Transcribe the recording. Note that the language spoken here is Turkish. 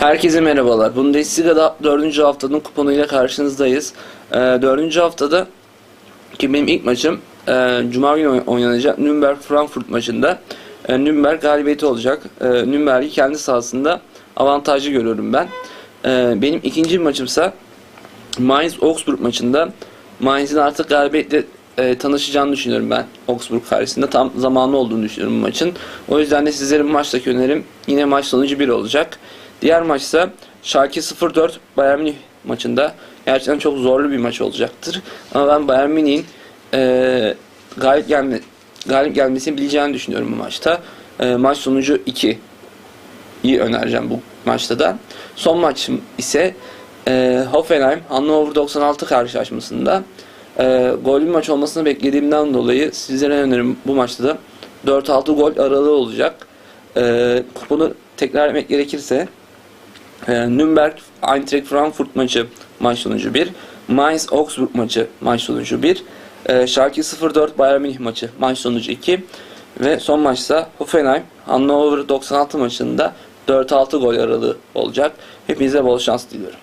Herkese merhabalar. Bundesliga'da 4. haftanın kuponuyla karşınızdayız. Ee, 4. haftada ki benim ilk maçım e, Cuma günü oyn- oynanacak Nürnberg Frankfurt maçında e, Nürnberg galibiyeti olacak. E, Nürnberg'i kendi sahasında avantajlı görüyorum ben. E, benim ikinci maçımsa Mainz Augsburg maçında Mainz'in artık galibiyetle e, tanışacağını düşünüyorum ben Augsburg karşısında. Tam zamanı olduğunu düşünüyorum bu maçın. O yüzden de sizlerin maçtaki önerim yine maç sonucu 1 olacak. Diğer maçsa Schalke 0-4 Bayern Münih maçında gerçekten çok zorlu bir maç olacaktır. Ama ben Bayern Münih'in e, galip gelme galip gelmesini bileceğini düşünüyorum bu maçta. E, maç sonucu 2 iyi önereceğim bu maçta da. Son maçım ise e, Hoffenheim Hannover 96 karşılaşmasında e, gollü maç olmasını beklediğimden dolayı sizlere önerim bu maçta da 4-6 gol aralığı olacak. E, kuponu tekrar etmek gerekirse e, Nürnberg Eintracht Frankfurt maçı maç sonucu 1. Mainz Augsburg maçı maç sonucu 1. E, Schalke 04 Bayern Münih maçı maç sonucu 2. Ve son maçsa Hoffenheim Hannover 96 maçında 4-6 gol aralığı olacak. Hepinize bol şans diliyorum.